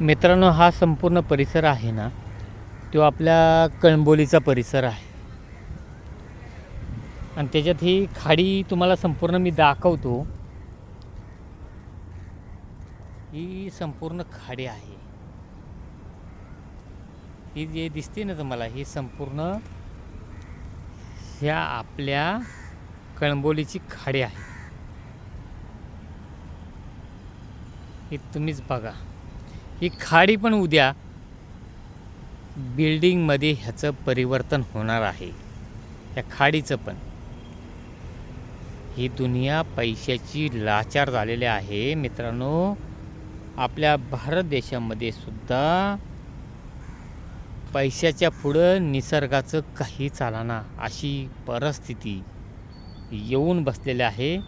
मित्रांनो हा संपूर्ण परिसर आहे ना तो आपल्या कळंबोलीचा परिसर आहे. आणि त्याच्यात ही खाडी तुम्हाला संपूर्ण मी दाखवतो. ही संपूर्ण खाडी आहे. ही जे दिसते ना तुम्हाला ही संपूर्ण ह्या आपल्या कळंबोलीची खाडी आहे. ही तुम्हीच बघा. ही खाडी पण उद्या बिल्डिंगमध्ये ह्याचं परिवर्तन होणार आहे. या खाडीचं पण. ही दुनिया पैशाची लाचार झालेली आहे. मित्रांनो आपल्या भारत देशामध्ये सुद्धा पैशाच्या पुढं निसर्गाचं काही चालना अशी परिस्थिती येऊन बसलेली आहे.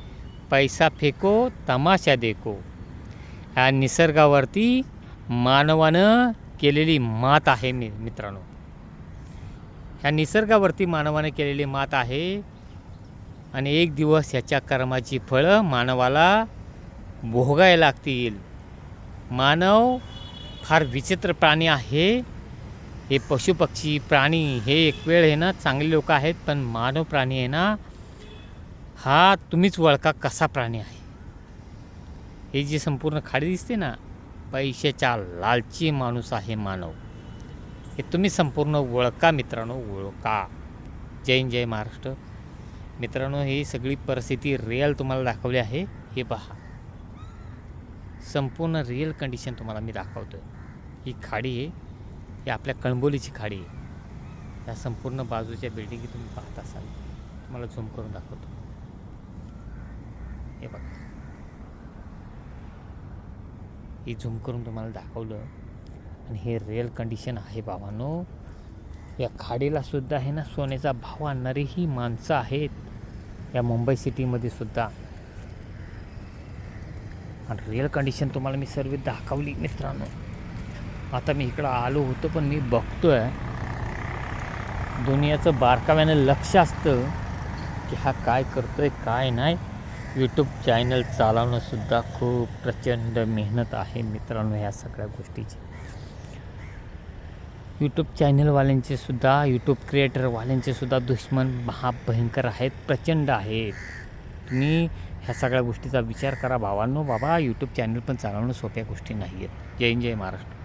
पैसा फेको तमाशा देखो. ह्या निसर्गावरती मानवानं केलेली मात आहे मी मित्रांनो. ह्या निसर्गावरती मानवाने केलेली मात आहे आणि एक दिवस ह्याच्या कर्माची फळं मानवाला भोगायला लागतील. मानव फार विचित्र प्राणी आहे. हे पशुपक्षी प्राणी हे एक वेळ आहे ना चांगले लोक आहेत पण मानव प्राणी आहे ना हा तुम्हीच वळका कसा प्राणी आहे. हे जी संपूर्ण खाडी दिसते ना पैशाच्या लालची माणूस आहे मानव. हे तुम्ही संपूर्ण ओळखा मित्रांनो ओळखा. जय जय महाराष्ट्र. मित्रांनो ही सगळी परिस्थिती रिअल तुम्हाला दाखवली आहे. हे पहा. संपूर्ण रिअल कंडिशन तुम्हाला मी दाखवतो ही खाडी आहे. ही आपल्या कणबोलीची खाडी आहे. या संपूर्ण बाजूच्या बिल्डिंगी तुम्ही पाहत असाल. तुम्हाला झूम करून दाखवतो हे बघा हे झूम करून तुम्हाला दाखवलं. आणि हे रिअल कंडिशन आहे बाबांनो. या खाडीला सुद्धा आहे ना सोन्याचा भाव आणणारी ही माणसं आहेत. या मुंबई सिटीमध्ये सुद्धा. आणि रिअल कंडिशन तुम्हाला मी सर्व दाखवली मित्रांनो. आता मी इकडं आलो होतो पण मी बघतो आहे दुनियाचं बारकाव्यानं लक्ष असतं की हा काय करतो आहे काय नाही. यूट्यूब चॅनल चालवणंसुद्धा खूप प्रचंड मेहनत आहे मित्रांनो ह्या सगळ्या गोष्टीची. यूट्यूब चॅनलवाल्यांचे सुद्धा यूट्यूब क्रिएटरवाल्यांचे सुद्धा दुश्मन महाभयंकर आहेत प्रचंड आहेत. तुम्ही ह्या सगळ्या गोष्टीचा विचार करा भावांनो. बाबा यूट्यूब चॅनल पण चालवणं सोप्या गोष्टी नाही आहेत जय जय महाराष्ट्र.